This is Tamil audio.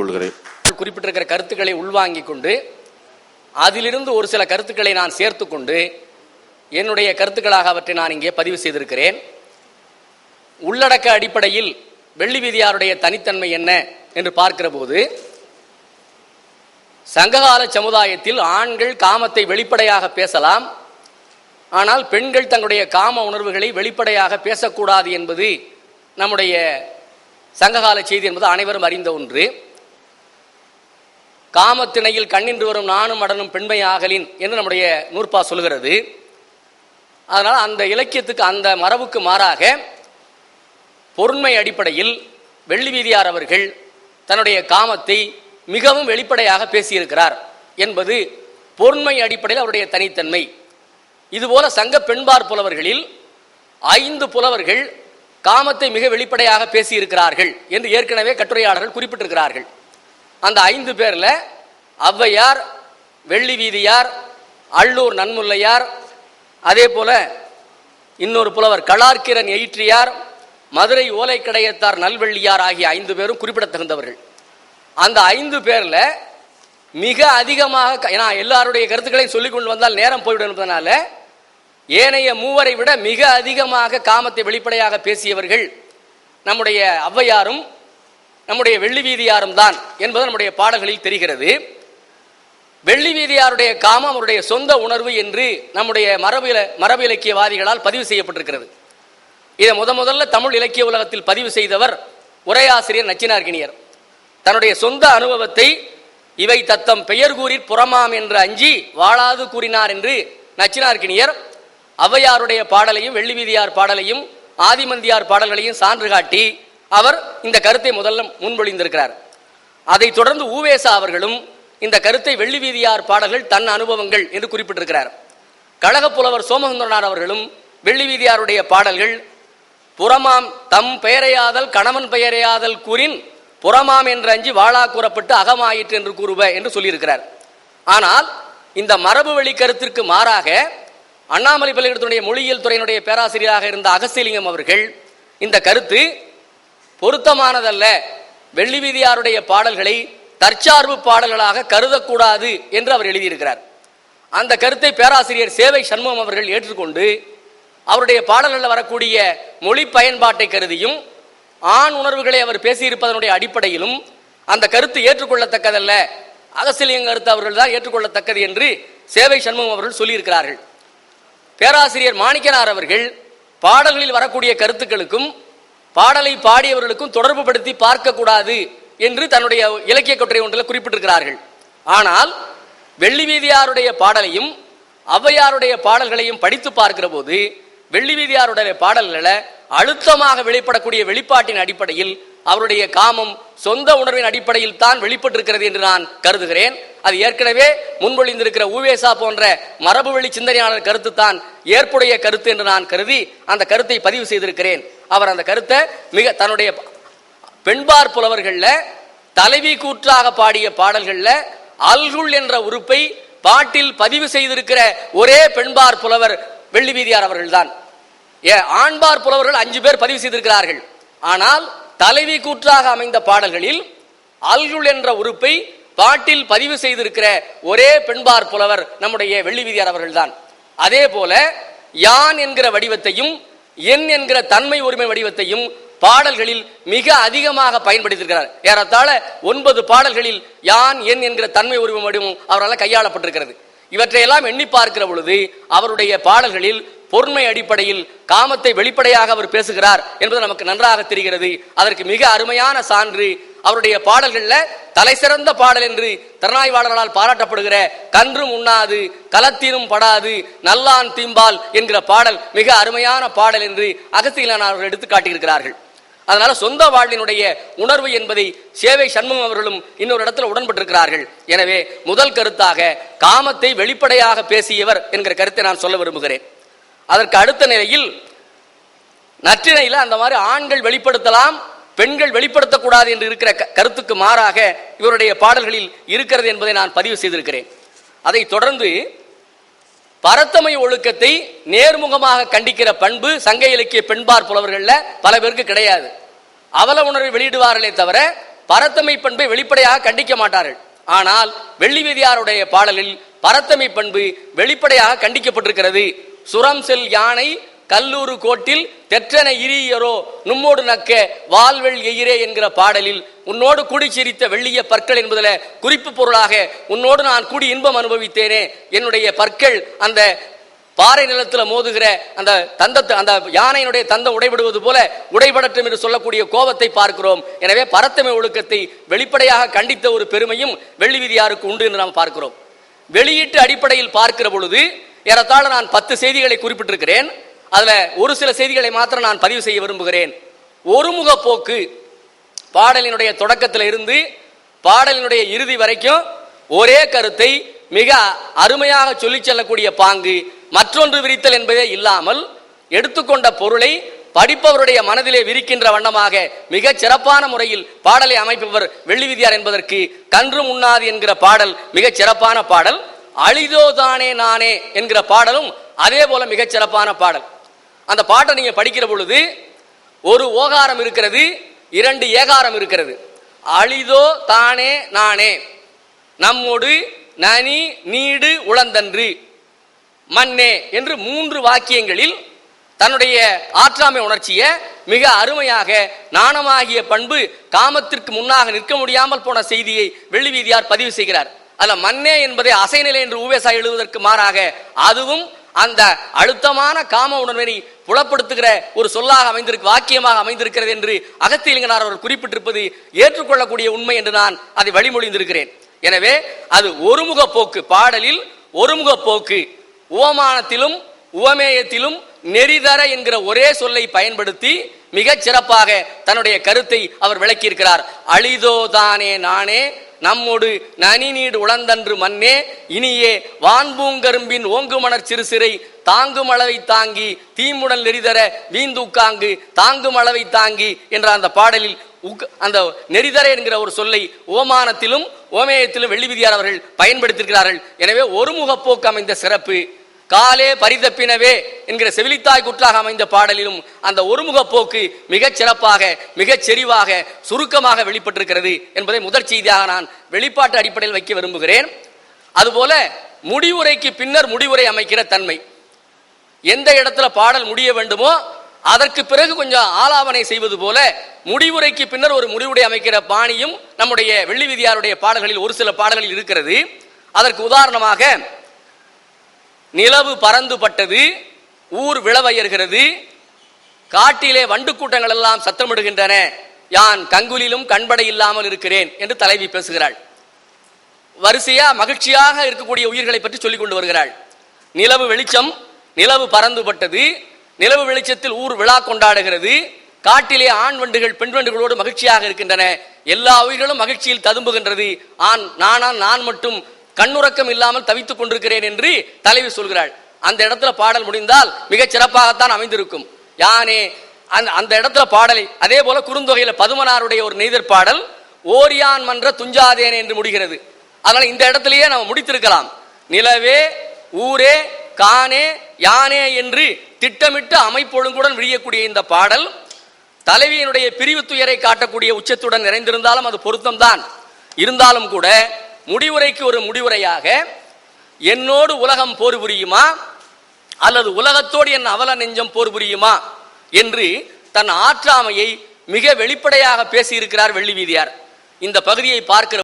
கொள்கிறேன் குறிப்பிட்டிருக்கிற கருத்துக்களை உள்வாங்கிக் கொண்டு அதிலிருந்து ஒரு சில கருத்துக்களை நான் சேர்த்துக்கொண்டு என்னுடைய கருத்துக்களாக அவற்றை நான் இங்கே பதிவு செய்திருக்கிறேன். உள்ளடக்க அடிப்படையில் வெள்ளி வீதியாருடைய தனித்தன்மை என்ன என்று பார்க்கிற போது சங்ககால சமுதாயத்தில் ஆண்கள் காமத்தை வெளிப்படையாக பேசலாம் ஆனால் பெண்கள் தங்களுடைய காம உணர்வுகளை வெளிப்படையாக பேசக்கூடாது என்பது நம்முடைய சங்ககால செய்தி என்பது அனைவரும் அறிந்த ஒன்று. காமத்திணையில் கண்ணின்று வரும் நானும் அடனும் பெண்மை ஆகலின் என்று நம்முடைய நூற்பா சொல்கிறது அதனால் அந்த இலக்கியத்துக்கு அந்த மரபுக்கு மாறாக பொருண்மை அடிப்படையில் வெள்ளி வீதியார் அவர்கள் தன்னுடைய காமத்தை மிகவும் வெளிப்படையாக பேசியிருக்கிறார் என்பது பொருண்மை அடிப்படையில் அவருடைய தனித்தன்மை. இதுபோல சங்க பெண்பார் புலவர்களில் ஐந்து புலவர்கள் காமத்தை மிக வெளிப்படையாக பேசியிருக்கிறார்கள் என்று ஏற்கனவே கட்டுரையாளர்கள் குறிப்பிட்டிருக்கிறார்கள். அந்த ஐந்து பேரில் ஔவையார் வெள்ளி வீதியார் அள்ளூர் நன்முல்லையார் அதே போல இன்னொரு புலவர் கலார்கிரன் எயிற்றியார் மதுரை ஓலைக்கடையத்தார் நல்வெள்ளியார் ஆகிய ஐந்து பேரும் குறிப்பிடத்தகுந்தவர்கள். அந்த ஐந்து பேரில் மிக அதிகமாக க- ஏன்னா எல்லாருடைய கருத்துக்களையும் சொல்லிக் கொண்டு வந்தால் நேரம் போய்விடும் என்பதனால ஏனைய மூவரை விட மிக அதிகமாக காமத்தை வெளிப்படையாக பேசியவர்கள் நம்முடைய ஔவையாரும் நம்முடைய வெள்ளி வீதியாரும் தான் என்பது நம்முடைய பாடல்களில் தெரிகிறது. வெள்ளி வீதியாருடைய காமம் அவருடைய சொந்த உணர்வு என்று நம்முடைய மரபில மரபு இலக்கியவாதிகளால் பதிவு செய்யப்பட்டிருக்கிறது. இதை முத முதல்ல தமிழ் இலக்கிய உலகத்தில் பதிவு செய்தவர் உரையாசிரியர் நச்சினார்கினியர் தன்னுடைய சொந்த அனுபவத்தை இவை தத்தம் பெயர் கூறி புறமாம் என்று அஞ்சி வாழாது கூறினார் என்று நச்சினார்கினியர் ஔவையாருடைய பாடலையும் வெள்ளி வீதியார் பாடலையும் ஆதிமந்தியார் பாடல்களையும் சான்று காட்டி அவர் இந்த கருத்தை முதல்ல முன்மொழிந்திருக்கிறார். அதைத் தொடர்ந்து ஊவேசா அவர்களும் இந்த கருத்தை வெள்ளி வீதியார் பாடல்கள் தன் அனுபவங்கள் என்று குறிப்பிட்டிருக்கிறார். கழக புலவர் சோமசுந்தரனார் அவர்களும் வெள்ளி வீதியாருடைய பாடல்கள் புறமாம் தம் பெயரையாதல் கணவன் பெயரையாதல் கூறின் புறமாம் என்று அஞ்சி வாழா கூறப்பட்டு அகமாயிற்று என்று கூறுவ என்று சொல்லியிருக்கிறார். ஆனால் இந்த மரபு வழி கருத்திற்கு மாறாக அண்ணாமலை பல்கலைக்கழகத்தினுடைய மொழியியல் துறையினுடைய பேராசிரியராக இருந்த அகஸ்திலிங்கம் அவர்கள் இந்த கருத்து பொருத்தமானதல்ல. வெள்ளிவீதியாருடைய பாடல்களை தற்சார்பு பாடல்களாக கருதக்கூடாது என்று அவர் எழுதியிருக்கிறார். அந்த கருத்தை பேராசிரியர் சேவை சண்முகம் அவர்கள் ஏற்றுக்கொண்டு அவருடைய பாடல்களில் வரக்கூடிய மொழி பயன்பாட்டை கருதியும் ஆண் உணர்வுகளை அவர் பேசியிருப்பதனுடைய அடிப்படையிலும் அந்த கருத்து ஏற்றுக்கொள்ளத்தக்கதல்ல. அகசிலியம் கருத்து அவர்கள் தான் ஏற்றுக்கொள்ளத்தக்கது என்று சேவை சண்முகம் அவர்கள் சொல்லியிருக்கிறார்கள். பேராசிரியர் மாணிக்கனார் அவர்கள் பாடல்களில் வரக்கூடிய கருத்துக்களுக்கும் பாடலை பாடியவர்களுக்கும் தொடர்பு படுத்தி பார்க்கக்கூடாது என்று தன்னுடைய இலக்கிய கொற்றை ஒன்றில் குறிப்பிட்டிருக்கிறார்கள். ஆனால் வெள்ளிவீதியாருடைய பாடலையும் ஔவையாருடைய பாடல்களையும் படித்து பார்க்கிற போது வெள்ளிவீதியாருடைய பாடல்களை அழுத்தமாக வெளிப்படக்கூடிய வெளிப்பாட்டின் அடிப்படையில் அவருடைய காமம் சொந்த உணர்வின் அடிப்படையில் தான் வெளிப்பட்டிருக்கிறது என்று நான் கருதுகிறேன். அது ஏற்கனவே முன்மொழிந்திருக்கிற ஊவேசா போன்ற மரபு வழி சிந்தனையாளர் கருத்து தான் ஏற்புடைய கருத்து என்று நான் கருதி அந்த கருத்தை பதிவு செய்திருக்கிறேன். அவர் அந்த கருத்தை மிக தன்னுடைய பெண்பார் புலவர்களில் தலைவி கூற்றாக பாடிய பாடல்களில் அல்குள் என்ற உறுப்பை பாட்டில் பதிவு செய்திருக்கிற ஒரே பெண்பார் புலவர் வெள்ளி வீதியார் அவர்கள்தான். ஏ ஆண்பார் புலவர்கள் அஞ்சு பேர் பதிவு செய்திருக்கிறார்கள். ஆனால் தலைவி கூற்றாக அமைந்த பாடல்களில் அல்குல் என்ற உறுப்பை பாட்டில் பதிவு செய்திருக்கிற ஒரே பெண்பார் புலவர் நம்முடைய வெள்ளி வீதியார் அவர்கள்தான். அதே போல யான் என்கிற வடிவத்தையும் என் என்கிற தன்மை உரிமை வடிவத்தையும் பாடல்களில் மிக அதிகமாக பயன்படுத்தியிருக்கிறார். ஏறத்தாழ ஒன்பது பாடல்களில் யான் என் என்கிற தன்மை உரிமை வடிவம் அவரால் கையாளப்பட்டிருக்கிறது. இவற்றையெல்லாம் எண்ணி பார்க்கிற பொழுது அவருடைய பாடல்களில் பொறுமை அடிப்படையில் காமத்தை வெளிப்படையாக அவர் பேசுகிறார் என்பது நமக்கு நன்றாக தெரிகிறது. அதற்கு மிக அருமையான சான்று அவருடைய பாடல்கள்ல தலை சிறந்த பாடல் என்று திறனாய்வாளர்களால் பாராட்டப்படுகிற கன்றும் உண்ணாது கலத்தினும் படாது நல்லான் தீம்பால் என்கிற பாடல் மிக அருமையான பாடல் என்று அகசியலான அவர்கள் எடுத்து காட்டியிருக்கிறார்கள். அதனால சொந்த வாழ்வினுடைய உணர்வு என்பதை சேவை சண்முகம் அவர்களும் இன்னொரு இடத்துல உடன்பட்டிருக்கிறார்கள். எனவே முதல் கருத்தாக காமத்தை வெளிப்படையாக பேசியவர் என்கிற கருத்தை நான் சொல்ல விரும்புகிறேன். அதற்கு அடுத்த நிலையில் நற்றிணையில அந்த மாதிரி ஆண்கள் வெளிப்படுத்தலாம் பெண்கள் வெளிப்படுத்தக்கூடாது என்று இருக்கிற க- கருத்துக்கு மாறாக இவருடைய பாடல்களில் இருக்கிறது என்பதை நான் பதிவு செய்திருக்கிறேன். அதைத் தொடர்ந்து பரத்தமை ஒழுக்கத்தை நேர்முகமாக கண்டிக்கிற பண்பு சங்க இலக்கிய பெண்பார் புலவர்களில் பல பேருக்கு கிடையாது. அவல உணர்வை வெளியிடுவார்களே தவிர பரத்தமை பண்பை வெளிப்படையாக கண்டிக்க மாட்டார்கள். ஆனால் வெள்ளி வெதியாருடைய பாடலில் பரத்தமை பண்பு வெளிப்படையாக கண்டிக்கப்பட்டிருக்கிறது. சுரம் செல் யானை கல்லூரு கோட்டில் தெற்றன இரியரோ நும்மோடு நக்க வால்வெள் எயிரே என்கிற பாடலில் உன்னோடு கூடி சிரித்த வெள்ளிய பற்கள் என்பதில் குறிப்பு பொருளாக உன்னோடு நான் கூடி இன்பம் அனுபவித்தேனே என்னுடைய பற்கள் அந்த பாறை நிலத்தில் மோதுகிற அந்த தந்தத்தை அந்த யானையினுடைய தந்தம் உடைபடுவது போல உடைபடட்டும் என்று சொல்லக்கூடிய கோபத்தை பார்க்கிறோம். எனவே பரத்தமை ஒழுக்கத்தை வெளிப்படையாக கண்டித்த ஒரு பெருமையும் வெள்ளி விதியாருக்கு உண்டு என்று நாம் பார்க்கிறோம். வெளியீட்டு அடிப்படையில் பார்க்கிற பொழுது ஏறத்தாழ நான் பத்து செய்திகளை குறிப்பிட்டிருக்கிறேன். அதில் ஒரு சில செய்திகளை மாத்திரம் நான் பதிவு செய்ய விரும்புகிறேன். ஒருமுக போக்கு பாடலினுடைய தொடக்கத்தில் இருந்து பாடலினுடைய இறுதி வரைக்கும் ஒரே கருத்தை மிக அருமையாக சொல்லிச் செல்லக்கூடிய பாங்கு. மற்றொன்று விரித்தல் என்பதே இல்லாமல் எடுத்துக்கொண்ட பொருளை படிப்பவருடைய மனதிலே விரிக்கின்ற வண்ணமாக மிக சிறப்பான முறையில் பாடலை அமைப்பவர் வெள்ளி விதியார் என்பதற்கு கன்று முன்னாது என்கிற பாடல் மிக சிறப்பான பாடல் அழிதோதானே நானே என்கிற பாடலும் அதே போல மிகச் சிறப்பான பாடல். அந்த பாட்டை நீங்கள் படிக்கிற பொழுது ஒரு ஓகாரம் இருக்கிறது இரண்டு ஏகாரம் இருக்கிறது. அழிதோ தானே நானே நம்மோடு நனி நீடு உளந்தன்று மண்ணே என்று மூன்று வாக்கியங்களில் தன்னுடைய ஆற்றாமை உணர்ச்சியை மிக அருமையாக நாணமாகிய பண்பு காமத்திற்கு முன்னாக நிற்க முடியாமல் போன செய்தியை வெள்ளி வீதியார் பதிவு செய்கிறார். அதில் மண்ணே என்பதை அசைநிலை என்று ஊவேசா எழுதுவதற்கு மாறாக அதுவும் அந்த அழுத்தமான காம உணர்வினை புலப்படுத்துகிற ஒரு சொல்லாக அமைந்திருக்கு வாக்கியமாக அமைந்திருக்கிறது என்று அகத்தியலிங்கனார் அவர் குறிப்பிட்டிருப்பது ஏற்றுக்கொள்ளக்கூடிய உண்மை என்று நான் அதை வழிமொழிந்திருக்கிறேன். எனவே அது ஒருமுக போக்கு பாடலில் ஒருமுக போக்கு. உவமானத்திலும் உவமேயத்திலும் நெறிதர என்கிற ஒரே சொல்லை பயன்படுத்தி மிகச் சிறப்பாக தன்னுடைய கருத்தை அவர் விளக்கியிருக்கிறார். அழிதோதானே நானே நம்மோடு நனி நீடு உளந்தன்று மண்ணே இனியே வான்பூங்கரும்பின் ஓங்குமணர் சிறு சிறை தாங்கும் அளவை தாங்கி தீமுடல் நெறிதர வீந்தூக்காங்கு தாங்கும் அளவை தாங்கி என்ற அந்த பாடலில் உக்- அந்த நெறிதர என்கிற ஒரு சொல்லை ஓமானத்திலும் ஓமேயத்திலும் வெள்ளி விதியார் அவர்கள் பயன்படுத்தியிருக்கிறார்கள். எனவே ஒருமுகப்போக்கு அமைந்த சிறப்பு காலே பரிதப்பினவே என்கிற செவிலித்தாய் குற்றாக அமைந்த பாடலிலும் அந்த ஒருமுக போக்கு மிகச் சிறப்பாக மிகச் செறிவாக சுருக்கமாக வெளிப்பட்டிருக்கிறது என்பதை முதற் செய்தியாக நான் வெளிப்பாட்டு அடிப்படையில் வைக்க விரும்புகிறேன். அதுபோல முடிவுரைக்கு பின்னர் முடிவுரை அமைக்கிற தன்மை. எந்த இடத்துல பாடல் முடிய வேண்டுமோ அதற்கு பிறகு கொஞ்சம் ஆலாபனை செய்வது போல முடிவுரைக்கு பின்னர் ஒரு முடிவுரை அமைக்கிற பாணியும் நம்முடைய வெள்ளி விதியாருடைய பாடல்களில் ஒரு சில பாடல்களில் இருக்கிறது. அதற்கு உதாரணமாக நிலவு பறந்துபட்டது ஊர் விளவயர்கிறது காட்டிலே வண்டு கூட்டங்கள் எல்லாம் சத்தமிடுகின்றன. யான் கங்குலிலும் கண்படை இல்லாமல் இருக்கிறேன் என்று தலைவி பேசுகிறாள். வரிசையா மகிழ்ச்சியாக இருக்கக்கூடிய உயிர்களை பற்றி சொல்லிக் கொண்டு வருகிறாள். நிலவு வெளிச்சம் நிலவு பறந்துபட்டது நிலவு வெளிச்சத்தில் ஊர் விழா கொண்டாடுகிறது காட்டிலே ஆண் வண்டுகள் பெண் வண்டுகளோடு மகிழ்ச்சியாக இருக்கின்றன. எல்லா உயிர்களும் மகிழ்ச்சியில் ததும்புகின்றது. ஆண் நானா நான் மட்டும் கண்ணுறக்கம் இல்லாமல் தவித்துக் கொண்டிருக்கிறேன் என்று தலைவி சொல்கிறாள். அந்த இடத்துல பாடல் முடிந்தால் மிகச் சிறப்பாகத்தான் அமைந்திருக்கும். யானே அந்த அந்த இடத்துல பாடலை அதே போல குறுந்தொகையில பதுமனாருடைய ஒரு நெய்தர் பாடல் ஓரியான் மன்ற துஞ்சாதேனே என்று முடிகிறது. அதனால இந்த இடத்துலயே நம்ம முடித்திருக்கலாம். நிலவே ஊரே கானே யானே என்று திட்டமிட்டு அமைப்பொழுங்குடன் விழியக்கூடிய இந்த பாடல் தலைவியினுடைய பிரிவு துயரை காட்டக்கூடிய உச்சத்துடன் நிறைந்திருந்தாலும் அது பொருத்தம்தான். இருந்தாலும் கூட முடிவுரைக்கு ஒரு முடிவுரையாக என்னோடு உலகம் போர் புரியுமா? அல்லது உலகத்தோடு என் அவல நெஞ்சம் போர் புரியுமா? என்று தன் ஆற்றாமையை மிக வெளிப்படையாக பேசியிருக்கிறார் வெள்ளி வீதியார். இந்த பகுதியை பார்க்கிற